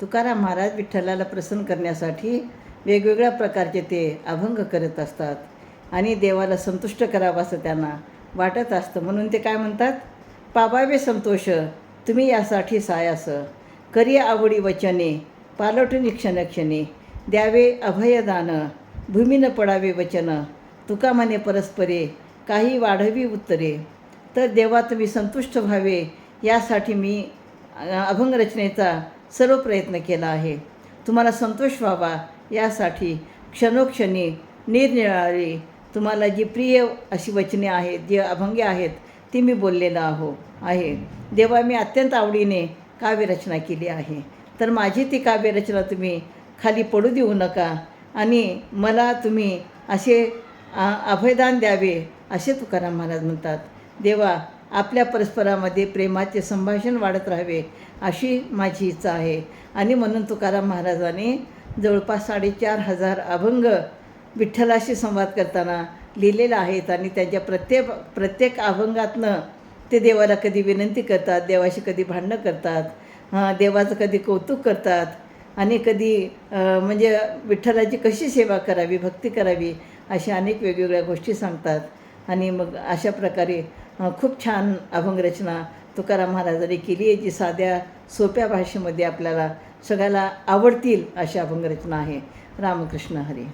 तुकाराम महाराज विठ्ठलाला प्रसन्न करण्यासाठी वेगवेगळ्या प्रकारचे ते अभंग करत असतात. आणि देवाला संतुष्ट करावं असं त्यांना वाटत असतं. म्हणून ते काय म्हणतात? पाबावे संतोष तुम्ही यासाठी सायास करी आवडी वचने पालटून क्षणक्षणे द्यावे अभयदान भूमीनं पडावे वचन. तुका म्हणे परस्परे काही वाढवी उत्तरे. तर देवा तुम्ही संतुष्ट व्हावे यासाठी मी अभंगरचनेचा अभंग रचनेचा सर्व प्रयत्न केला आहे. तुम्हाला संतोष व्हावा. यासाठी क्षणोक्षणी निरनिराळी तुम्हाला जी प्रिय अशी वचने आहेत जे अभंगे आहेत ती मी बोललेलं आहो आहे. देवा मी अत्यंत आवडीने काव्यरचना केली आहे. तर माझी ती काव्यरचना तुम्ही खाली पडू देऊ नका आणि मला तुम्ही असे आ, अभयदान द्यावे असे तुकाराम महाराज म्हणतात. देवा आपल्या परस्परामध्ये प्रेमाचे संभाषण वाढत राहावे अशी माझी इच्छा आहे. आणि म्हणून तुकाराम महाराजांनी जवळपास साडेचार हजार अभंग विठ्ठलाशी संवाद करताना लिहिलेला आहेत आणि त्यांच्या प्रत्येक प्रत्येक अभंगातनं ते देवाला कधी विनंती करतात देवाशी कधी भांडणं करतात देवाचं कधी कौतुक करतात आणि कधी म्हणजे विठ्ठलाची कशी सेवा करावी भक्ती करावी अशा अनेक वेगवेगळ्या गोष्टी सांगतात. आणि मग अशा प्रकारे खूप छान अभंगरचना तुकाराम महाराजांनी केली आहे जी साध्या सोप्या भाषेमध्ये आपल्याला सगळ्याला आवडतील अशी अभंगरचना आहे. रामकृष्ण हरी.